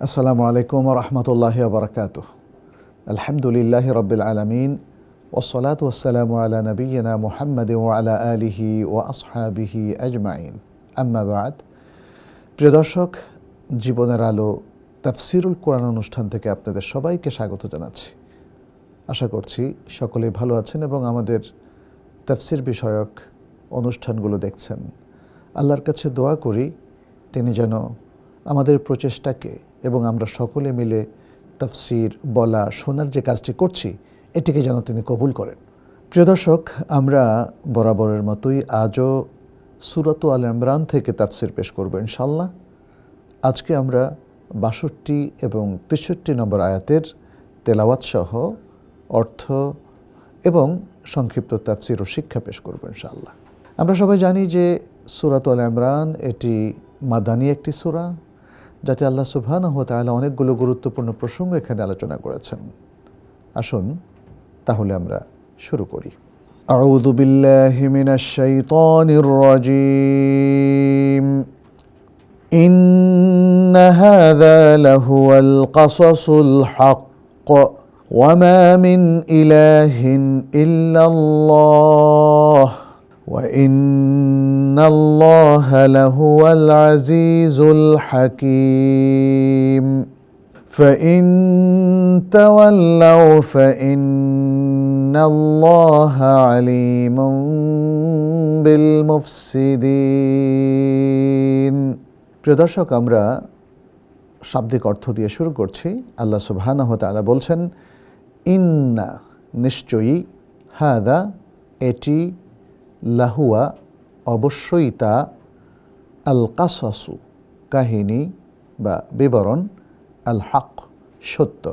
আসসালামু আলাইকুম রহমতুল্লাহ বরকাত আলহামদুলিল্লাহ রবিল আলমিন ওসলাত ওসালাম আলা নবীনা মুহাম্মদ আলা আলিহি ও আসহাবিহি আজমাইন আম্মাবাদ প্রিয় দর্শক, জীবনের আলো তাফসিরুল কোরআন অনুষ্ঠান থেকে আপনাদের সবাইকে স্বাগত জানাচ্ছি। আশা করছি সকলেই ভালো আছেন এবং আমাদের তাফসির বিষয়ক অনুষ্ঠানগুলো দেখছেন। আল্লাহর কাছে দোয়া করি তিনি যেন আমাদের প্রচেষ্টাকে এবং আমরা সকলে মিলে তাফসির, বলা, শোনার যে কাজটি করছি, এটিকে যেন তিনি কবুল করেন। প্রিয় দর্শক, আমরা বরাবরের মতোই আজও সুরত আল ইমরান থেকে তাফসির পেশ করব ইনশাল্লাহ আজকে আমরা বাষট্টি এবং তেষট্টি নম্বর আয়াতের তেলাওয়াত সহ অর্থ এবং সংক্ষিপ্ত তাফসির ও শিক্ষা পেশ করব ইনশাল্লাহ আমরা সবাই জানি যে সুরাত আল ইমরান এটি মাদানী একটি সুরা যাতে আল্লাহ সুবহান ও তাআলা অনেকগুলো গুরুত্বপূর্ণ প্রসঙ্গ এখানে আলোচনা করেছেন আসুন তাহলে আমরা শুরু করি أعوذ بالله من الشيطان الرجيم إن هذا لهو القصص الحق وما من إله إلا الله وإن الله لهو العزيز الحكيم فإن تولوا فإن الله عليم بالمفسدين প্রিয় দর্শক আমরা শাব্দিক অর্থ দিয়ে শুরু করছি আল্লাহ সুবহানাহু ওয়া তাআলা বলছেন ইন্না নিশ্চয়ই হাদা এটি লাহুয়া অবশ্যই তা আল কাসাসু কাহিনী বা বিবরণ আল হক সত্য।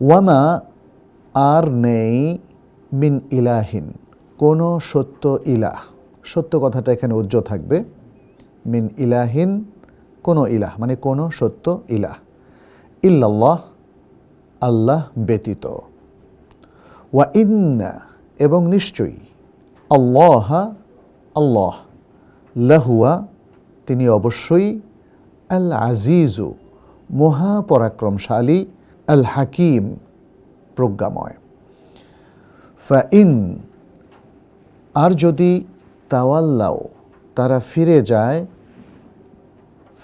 ওয়ামা আর নেই মিন ইলাহিন, কোনো সত্য ইলাহ। সত্য কথাটা এখানে উজ্জ্ব থাকবে। মিন ইলাহিন, কোনো ইলাহ মানে কোনো সত্য ইলাহ। ইল্লাল্লাহ, আল্লাহ ব্যতীত। ওয়া ইন্না, এবং নিশ্চয়ই, আল্লাহ আল্লাহ। লাহুয়া, তিনি অবশ্যই আল আজিজু মহাপরাক্রমশালী আল হাকিম প্রজ্ঞাময়। ফাইন, আর যদি তাওয়াল্লাও, তারা ফিরে যায়,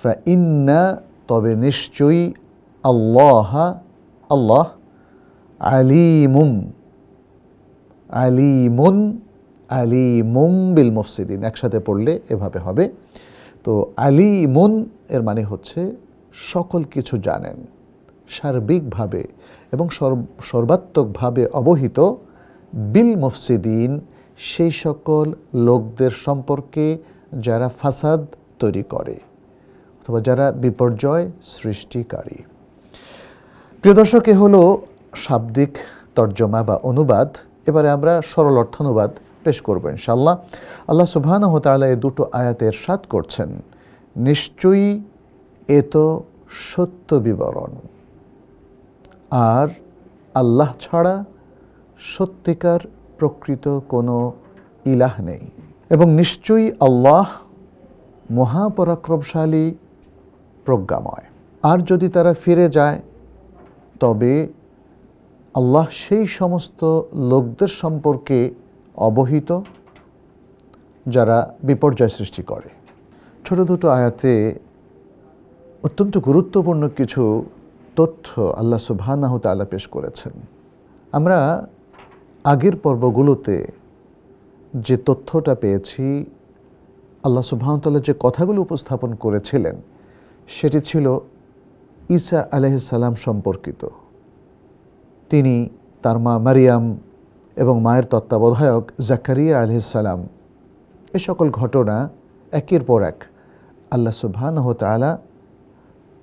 ফাইন্না, তবে নিশ্চয়ই আল্লাহ আল্লাহ আলিমুম আলিমুন আলিমুম বিল মুফসিদিন, একসাথে পড়লে এভাবে হবে। তো আলিমুন এর মানে হচ্ছে সকল কিছু জানেন, সার্বিকভাবে এবং সর্বাত্মকভাবে অবহিত বিল মুফসিদিন, সেই সকল লোকদের সম্পর্কে যারা ফাসাদ তৈরি করে অথবা যারা বিপর্যয় সৃষ্টিকারী। প্রিয় দর্শক, এ হলো শাব্দিক তর্জমা বা অনুবাদ। এবারে আমরা সরল অর্থানুবাদ পেশ করব ইনশাল্লাহ আল্লাহ সুবহান তাআলা এই দুটো আয়াতের সাত করছেন, নিশ্চয়ই এ তো সত্য বিবরণ। আর আল্লাহ ছাড়া সত্যিকার প্রকৃত কোনো ইলাহ নেই। এবং নিশ্চয়ই আল্লাহ মহাপরাক্রমশালী প্রজ্ঞাময়। আর যদি তারা ফিরে যায়, তবে আল্লাহ সেই সমস্ত লোকদের সম্পর্কে অবহিত, যারা বিপর্যয় সৃষ্টি করে। ছোট দুটো আয়াতে অত্যন্ত গুরুত্বপূর্ণ কিছু তথ্য আল্লাহ সুবহানাহু তাআলা পেশ করেছেন। আমরা আগের পর্বগুলোতে যে তথ্যটা পেয়েছি, আল্লাহ সুবহানতাল্লাহ যে কথাগুলো উপস্থাপন করেছিলেন, সেটি ছিল ঈসা আলহিসাল্লাম সম্পর্কিত। তিনি তার মা মারিয়াম এবং মায়ের তত্ত্বাবধায়ক জাকারিয়া আলহিসাল্লাম এ সকল ঘটনা একের পর এক আল্লাহ সুবহান তালা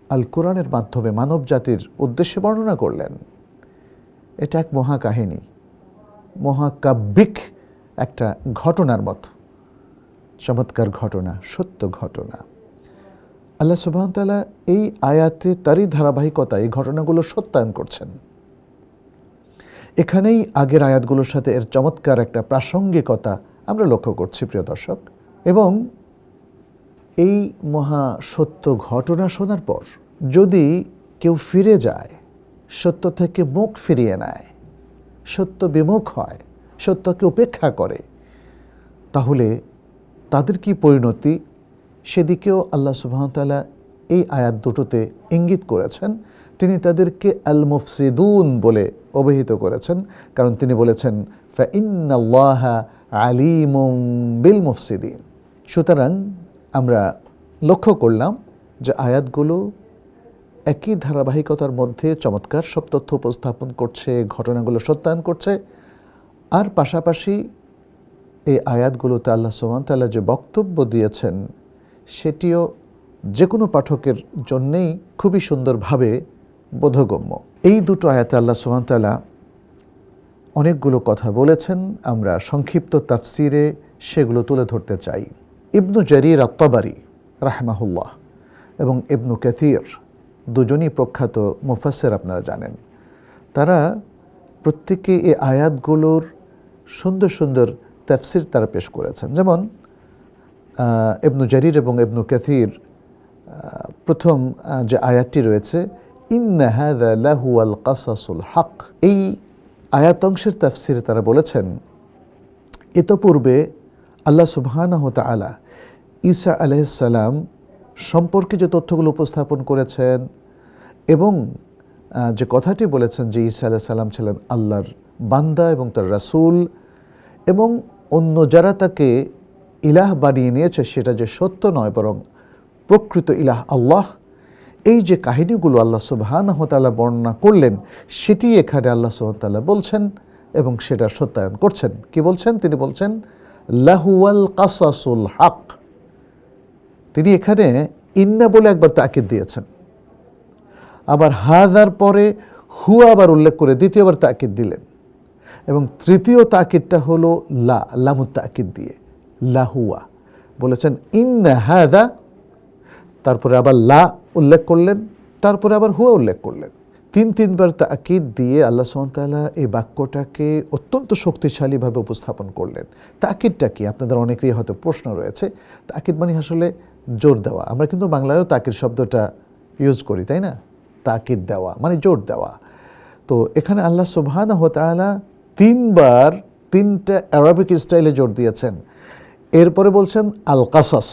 আল কোরআনের মাধ্যমে মানব জাতির উদ্দেশ্যে বর্ণনা করলেন। এটা এক মহাকাহিনী মহাকাব্যিক একটা ঘটনার মতো। চমৎকার ঘটনা, সত্য ঘটনা। আল্লাহ সুবহান তালা এই আয়াতে তারই ধারাবাহিকতা এই ঘটনাগুলো সত্যায়ন করছেন। এখানেই আগের আয়াতগুলোর সাথে এর চমৎকার একটা প্রাসঙ্গিকতা আমরা লক্ষ্য করছি, প্রিয় দর্শক। এবং এই মহা সত্য ঘটনা শোনার পর যদি কেউ ফিরে যায়, সত্য থেকে মুখ ফিরিয়ে নেয়, সত্য বিমুখ হয়, সত্যকে উপেক্ষা করে, তাহলে তাদের কি পরিণতি? সেদিকেও আল্লাহ সুবাহতাল্লাহ এই আয়াত দুটোতে ইঙ্গিত করেছেন। তিনি তাদেরকে আল মুফসিদুন বলে অভিহিত করেছেন। কারণ তিনি বলেছেন, ফাইন্নাল্লাহ আলিমুম বিল মুফসিদিন সুতরাং আমরা লক্ষ্য করলাম যে আয়াতগুলো একই ধারাবাহিকতার মধ্যে চমৎকার সব তথ্য উপস্থাপন করছে, ঘটনাগুলো সত্যায়ন করছে। আর পাশাপাশি এই আয়াতগুলোতে আল্লাহ সুবহানাহু যে বক্তব্য দিয়েছেন, সেটিও যে কোনো পাঠকের জন্যেই খুবই সুন্দরভাবে বোধগম্য। এই দুটো আয়াতে আল্লাহ সুবহানাহু অনেকগুলো কথা বলেছেন। আমরা সংক্ষিপ্ত তাফসিরে সেগুলো তুলে ধরতে চাই। ইবনু জারির আত্তাবারি রাহমাহুল্লাহ এবং ইবনু কাথির দুজনই প্রখ্যাত মুফাসের আপনারা জানেন। তারা প্রত্যেকে এই আয়াতগুলোর সুন্দর সুন্দর তাফসির তারা পেশ করেছেন। যেমন ইবনু জারির এবং ইবনু কাথির প্রথম যে আয়াতটি রয়েছে ইন্না হাদা লাহু আল কাসাসুল হক। এই আয়াতংশের তাফসিরে তারা বলেছেন ইতপূর্বে আল্লাহ সুবহানাহ তাআলা ঈসা আলাইসাল্লাম সম্পর্কে যে তথ্যগুলো উপস্থাপন করেছেন এবং যে কথাটি বলেছেন যে ঈসা আলাইসাল্লাম ছিলেন আল্লাহর বান্দা এবং তার রাসূল এবং অন্য যারা তাকে ইলাহ বানিয়ে নিয়েছে সেটা যে সত্য নয়, বরং প্রকৃত ইলাহ আল্লাহ এই যে কাহিনীগুলো আল্লাহ সুবহানাহু তাআলা বর্ণনা করলেন, সেটি এখানে আল্লাহ সুবহানাহু তাআলা বলছেন এবং সেটা সত্যায়ন করছেন। কি বলছেন? তিনি বলছেন লাহুয়াল কাসাসুল হক। তিনি এখানে ইন্না বলে একবার তাকিদ দিয়েছেন। আবার হাজার পরে হু আবার উল্লেখ করে দ্বিতীয়বার তাকিদ দিলেন। এবং তৃতীয় তাকিদটা হলো লা লামুত তাকিদ দিয়ে লাহুয়া বলেছেন, ইন্না হাদা তারপরে আবার লা উল্লেখ করলেন, তারপরে আবার হুয়া উল্লেখ করলেন। তিন, তিনবার তাকিদ দিয়ে আল্লাহ সুমতাল্লাহ এই বাক্যটাকে অত্যন্ত শক্তিশালীভাবে উপস্থাপন করলেন। তাকিদটা কি? আপনাদের অনেকেরই হয়তো প্রশ্ন রয়েছে। তাকিদ মানে আসলে জোর দেওয়া। আমরা কিন্তু বাংলায়ও তাকিদ শব্দটা ইউজ করি, তাই না? তাকিদ দেওয়া মানে জোর দেওয়া। তো এখানে আল্লাহ সুবহানাহু ওয়া তাআলা তিনবার তিনটা অ্যারাবিক স্টাইলে জোর দিয়েছেন। এরপরে বলছেন আল কাসাস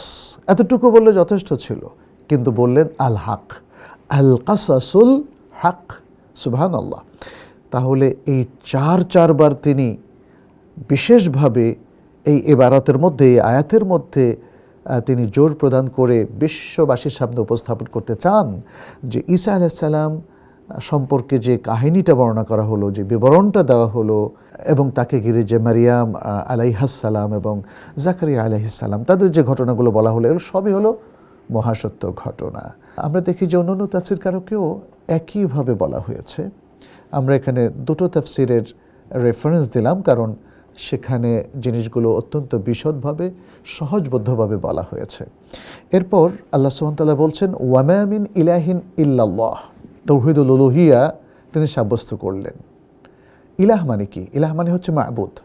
এতটুকু বললে যথেষ্ট ছিল। কিন্তু বললেন আল হাক। আল কাসাসুল হাক সুবহান আল্লাহ তাহলে এই চার চারবার তিনি বিশেষভাবে এই এবারাতের মধ্যে এই আয়াতের মধ্যে তিনি জোর প্রদান করে বিশ্ববাসীর সামনে উপস্থাপন করতে চান যে ঈসা আলাইসাল্লাম সম্পর্কে যে কাহিনীটা বর্ণনা করা হলো যে বিবরণটা দেওয়া হলো এবং তাকে ঘিরে যে মারিয়াম আহ, আলাইহাসাল্লাম এবং জাকারিয়া আলাইহিসাল্লাম তাদের যে ঘটনাগুলো বলা হলো এগুলো সবই হলো মহাসত্য ঘটনা। আমরা দেখি যে অন্যান্য তাফসির কারকেও একইভাবে বলা হয়েছে। আমরা এখানে দুটো তাফসিরের রেফারেন্স দিলাম, কারণ সেখানে জিনিসগুলো অত্যন্ত বিশদভাবে সহজবদ্ধভাবে বলা হয়েছে। এরপর আল্লাহ সুবহানাহু বলছেন ওয়ামামিন ইলাহিন ইল্লাল্লাহ। তৌহিদুল উলুহিয়া তিনি সাব্যস্ত করলেন। ইলাহ মানে কি? ইলাহ মানে হচ্ছে মাহবুদ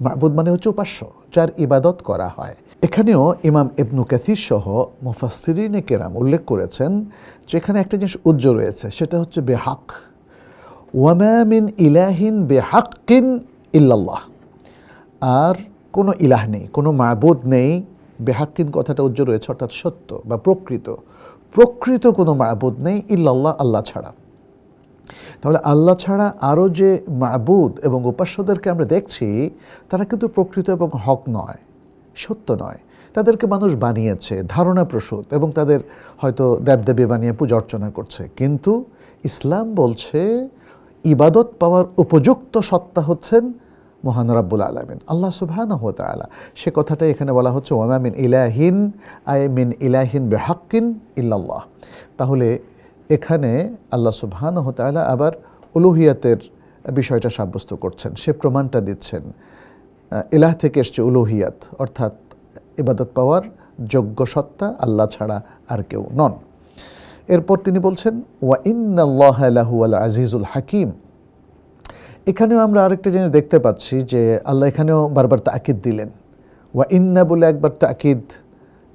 মাহবুদ মানে হচ্ছে উপাস্য, যার ইবাদত করা হয়। এখানেও ইমাম ইবনু কাথির সহ মুফাসসিরিনে কেরাম উল্লেখ করেছেন যে এখানে একটা জিনিস উজ্জ্ব রয়েছে, সেটা হচ্ছে বেহাক। ওয়ামামিন ইলাহিন বেহাক্কিন ইল্লাল্লাহ। আর কোনো ইলাহ নেই, কোনো মাবুদ নেই। বেহাক্কিন কথাটা উজ্জ্বল রয়েছে, অর্থাৎ সত্য বা প্রকৃত। প্রকৃত কোনো মাবুদ নেই, ইল্লাল্লাহ, আল্লাহ ছাড়া। তাহলে আল্লাহ ছাড়া আরও যে মাবুদ এবং উপাস্যদেরকে আমরা দেখছি, তারা কিন্তু প্রকৃত এবং হক নয়। সত্য নয়। তাদেরকে মানুষ বানিয়েছে, ধারণা প্রসূত এবং তাদের হয়তো দেবদেবী বানিয়ে পূজা অর্চনা করছে। কিন্তু ইসলাম বলছে, ইবাদত পাওয়ার উপযুক্ত সত্তা হচ্ছেন মহান রাব্বুল আলমিন, আল্লাহ সুবহানাহু সে কথাটাই এখানে বলা হচ্ছে ওমা মিন ইলাহিন, আই মিন ইলাহিন বেহাক্কিন ইল্লাল্লাহ। তাহলে এখানে আল্লাহ সুবহানাহু আবার উলুহিয়াতের বিষয়টা সাব্যস্ত করছেন। সে প্রমাণটা দিচ্ছেন। ইলাহ থেকে এসছে উলুহিয়াত, অর্থাৎ ইবাদত পাওয়ার যোগ্য সত্তা, আল্লাহ ছাড়া আর কেউ নন। এরপর তিনি বলছেন, ওয়া ইন্নাল্লাহ লাহু আল আজিজুল হাকিম। এখানেও আমরা আরেকটা জিনিস দেখতে পাচ্ছি যে আল্লাহ এখানেও বারবার তাকিদ দিলেন। ওয়া ইন্না বলে একবার তাকিদ,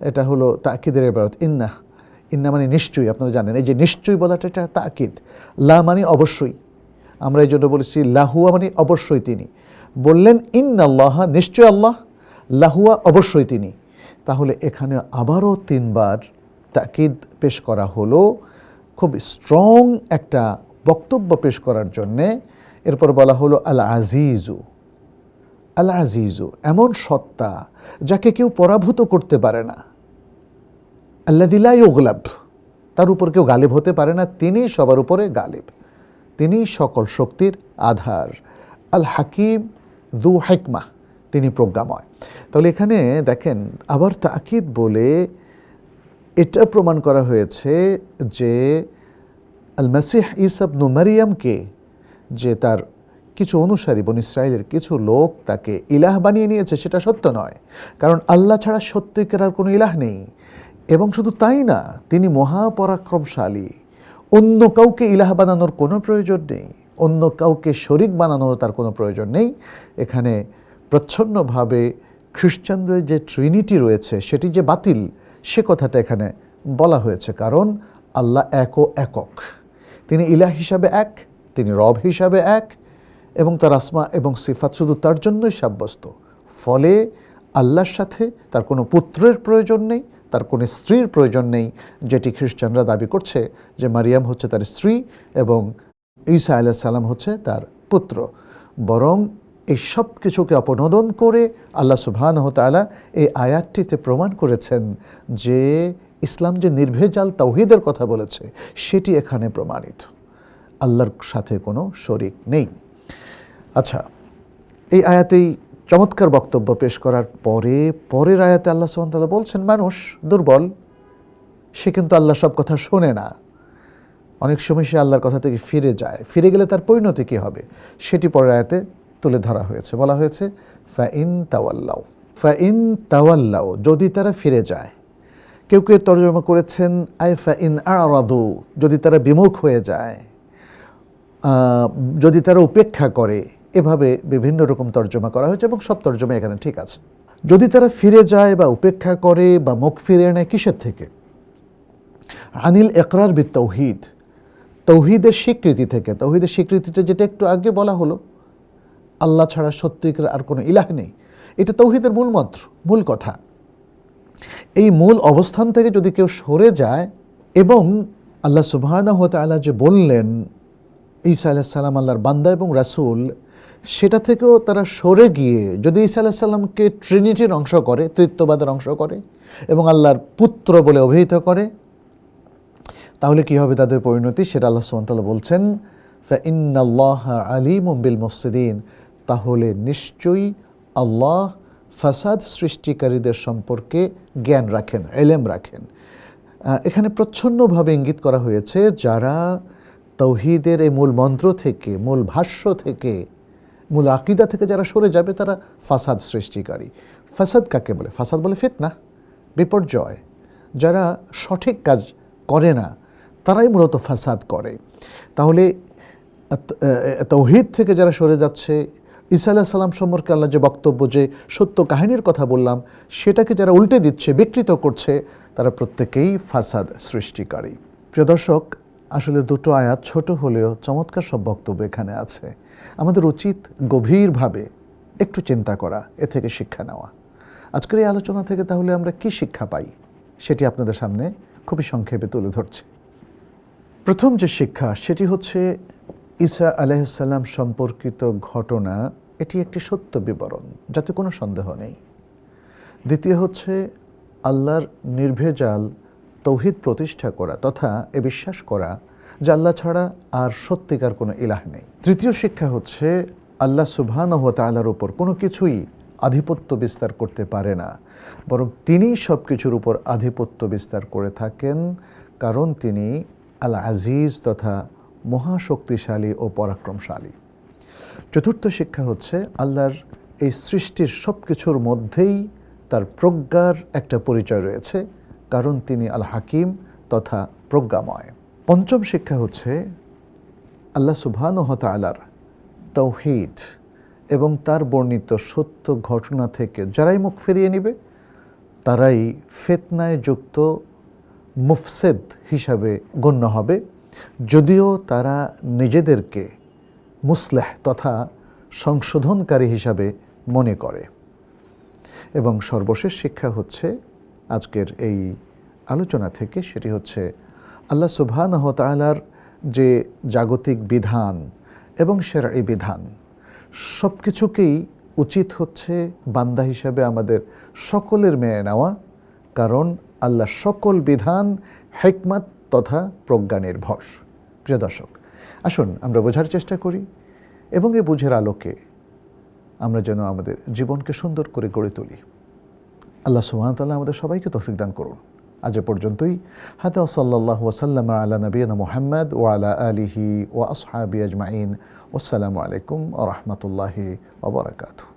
এটা হলো তাকিদের এবারত ইন্না ইন্না মানে নিশ্চয়ই, আপনারা জানেন। এই যে নিশ্চয়ই বলাটা, এটা তাকিদ। লা মানে অবশ্যই। আমরা এই জন্য বলেছি, লাহুয়া মানে অবশ্যই তিনি। বললেন, ইন্নাল্লাহ, নিশ্চয় আল্লাহ, লাহুয়া অবশ্যই তিনি। তাহলে এখানে আবারও তিনবার তাকিদ পেশ করা হলো। খুব স্ট্রং একটা বক্তব্য পেশ করার জন্যে এরপর বলা হলো আল আজিজু আল আজিজু এমন সত্তা যাকে কেউ পরাভূত করতে পারে না। আল্লাদিল্লাই ওগলাব তার উপর কেউ গালিব হতে পারে না, তিনি সবার উপরে গালিব। তিনি সকল শক্তির আধার। আল হাকিম দু হেকমা তিনি প্রজ্ঞাময়। তাহলে এখানে দেখেন, আবার তাকিদ বলে এটা প্রমাণ করা হয়েছে যে আল মাসিহ ইসাবনু মারিয়ামকে যে তার কিছু অনুসারী, বন ইসরায়েলের কিছু লোক তাকে ইলাহ বানিয়ে নিয়েছে, সেটা সত্য নয়। কারণ আল্লাহ ছাড়া সত্যিকার আর কোনো ইলাহ নেই। এবং শুধু তাই না, তিনি মহাপরাক্রমশালী। অন্য কাউকে ইলাহ বানানোর কোনো প্রয়োজন নেই। অন্য কাউকে শরিক বানানোর তার কোনো প্রয়োজন নেই। এখানে প্রচ্ছন্নভাবে খ্রিস্টানদের যে ট্রিনিটি রয়েছে, সেটি যে বাতিল, সে কথাটা এখানে বলা হয়েছে। কারণ আল্লাহ এক ও একক। তিনি ইলাহ হিসাবে এক, তিনি রব হিসাবে এক, এবং তার আসমা এবং সিফাত শুধু তার জন্যই সাব্যস্ত। ফলে আল্লাহর সাথে তার কোনো পুত্রের প্রয়োজন নেই, তার কোনো স্ত্রীর প্রয়োজন নেই, যেটি খ্রিস্টানরা দাবি করছে যে মারিয়াম হচ্ছে তার স্ত্রী এবং ঈসা আলাহ সালাম হচ্ছে তার পুত্র। বরং এই সব কিছুকে অপনোদন করে আল্লাহ সুবহান তালা এই আয়াতটিতে প্রমাণ করেছেন যে ইসলাম যে নির্ভেজাল তৌহিদের কথা বলেছে, সেটি এখানে প্রমাণিত। আল্লাহর সাথে কোনো শরিক নেই। আচ্ছা এই আয়াতেই চমৎকার বক্তব্য পেশ করার পরে পরের আয়াতে আল্লাহ সুবহানাহু বলছেন, মানুষ দুর্বল, সে কিন্তু আল্লাহ সব কথা শোনে না। অনেক সময় সে আল্লাহর কথা থেকে ফিরে যায়। ফিরে গেলে তার পরিণতি কী হবে? সেটি পরের আয়াতে তুলে ধরা হয়েছে। বলা হয়েছে, ফাইন তাওয়াল্লাও ফাইন তাওয়াল্লাও যদি তারা ফিরে যায়। কেউ কেউ তর্জমা করেছেন, আই ফাইন আরাদু। যদি তারা বিমুখ হয়ে যায় যদি তারা উপেক্ষা করে, এভাবে বিভিন্ন রকম তর্জমা করা হয়েছে এবং সব তর্জমা এখানে ঠিক আছে। যদি তারা ফিরে যায় বা উপেক্ষা করে বা মুখ ফিরে নেয়, কিসের থেকে? আনিল একরার বি তৌহিদ। তৌহিদের স্বীকৃতি থেকে, তৌহিদের স্বীকৃতিটা যেটা একটু আগে বলা হলো, আল্লাহ ছাড়া সত্যিকার আর কোনো ইলাহ নেই। এটা তৌহিদের মূল মন্ত্র, মূল কথা। এই মূল অবস্থান থেকে যদি কেউ সরে যায় এবং আল্লাহ সুবাহানা হতে আল্লাহ যে বললেন, ঈসা আলাহিসাল্লাম আল্লাহর বান্দা এবং রাসুল, সেটা থেকেও তারা সরে গিয়ে যদি ঈসা আলাহিসাল্লামকে ট্রিনিটির অংশ করে তৃত্ববাদের অংশ করে এবং আল্লাহর পুত্র বলে অভিহিত করে তাহলে কি হবে তাদের পরিণতি? সেটা আল্লাহ সুমতাল্লাহ বলছেন, ফাইন্নাল্লাহ আলিম বিল মসজিদিন তাহলে নিশ্চয়ই আল্লাহ ফাসাদ সৃষ্টিকারীদের সম্পর্কে জ্ঞান রাখেন এলেম রাখেন। এখানে প্রচ্ছন্নভাবে ইঙ্গিত করা হয়েছে, যারা তৌহিদের এই মূল মন্ত্র থেকে, মূল ভাষ্য থেকে, মূল আকিদা থেকে যারা সরে যাবে, তারা ফাসাদ সৃষ্টিকারী। ফাসাদ কাকে বলে? ফাসাদ বলে ফিতনা, বিপর্যয়। যারা সঠিক কাজ করে না তারাই মূলত ফাসাদ করে। তাহলে তৌহিদ থেকে যারা সরে যাচ্ছে, ঈসা আল্লাহ সাল্লাম সম্পর্কে আল্লাহ যে বক্তব্য, যে সত্য কাহিনীর কথা বললাম, সেটাকে যারা উল্টে দিচ্ছে, বিকৃত করছে, তারা প্রত্যেকেই ফাসাদ সৃষ্টিকারী। প্রিয় দর্শক, আসলে দুটো আয়াত ছোট হলেও চমৎকার সব বক্তব্য এখানে আছে। আমাদের উচিত গভীরভাবে একটু চিন্তা করা, এ থেকে শিক্ষা নেওয়া। আজকের এই আলোচনা থেকে তাহলে আমরা কি শিক্ষা পাই, সেটি আপনাদের সামনে খুবই সংক্ষেপে তুলে ধরছি। প্রথম যে শিক্ষা, সেটি হচ্ছে ঈসা আলাইসাল্লাম সম্পর্কিত ঘটনা, এটি একটি সত্য বিবরণ, যাতে কোনো সন্দেহ নেই। দ্বিতীয় হচ্ছে আল্লাহর নির্ভেজাল তৌহিদ প্রতিষ্ঠা করা তথা এ বিশ্বাস করা যে আল্লাহ ছাড়া আর সত্যিকার কোনো ইলাহ নেই। তৃতীয় শিক্ষা হচ্ছে আল্লাহ সুবহান ও তালার উপর কোনো কিছুই আধিপত্য বিস্তার করতে পারে না, বরং তিনি সব কিছুর উপর আধিপত্য বিস্তার করে থাকেন, কারণ তিনি আল আজিজ তথা মহাশক্তিশালী ও পরাক্রমশালী। চতুর্থ শিক্ষা হচ্ছে আল্লাহর এই সৃষ্টির সব কিছুর মধ্যেই তার প্রজ্ঞার একটা পরিচয় রয়েছে, কারণ তিনি আল হাকিম তথা প্রজ্ঞাময়। পঞ্চম শিক্ষা হচ্ছে আল্লাহ সুবহানহত আলার তৌহিদ এবং তার বর্ণিত সত্য ঘটনা থেকে যারাই মুখ ফিরিয়ে নিবে, তারাই ফেতনায় যুক্ত মুফসেদ হিসাবে গণ্য হবে, যদিও তারা নিজেদেরকে মুসলেহ তথা সংশোধনকারী হিসাবে মনে করে। এবং সর্বশেষ শিক্ষা হচ্ছে আজকের এই আলোচনা থেকে, সেটি হচ্ছে আল্লাহ সুবহানাহ তাআলার যে জাগতিক বিধান এবং সেরাই বিধান সব কিছুকেই উচিত হচ্ছে বান্দা হিসাবে আমাদের সকলের মেনে নেওয়া। কারণ আল্লাহ সকল বিধান, হেকমত তথা প্রজ্ঞা নির্ভর। প্রিয় দর্শক, আসুন আমরা বোঝার চেষ্টা করি এবং এই বুঝের আলোকে আমরা যেন আমাদের জীবনকে সুন্দর করে গড়ে তুলি। আল্লাহ সুবহানাহু আমাদের সবাইকে তৌফিক দান করুন। আজ পর্যন্তই। হাতে সাল্লাল্লাহু ওয়াসাল্লাম আলা নবীনা মুহাম্মদ ওয়া আলা আলিহি ওয়া আসহাবি আজমাইন। ওয়াসসালামু আলাইকুম ওয়া রাহমাতুল্লাহি ওয়া বারাকাতুহু।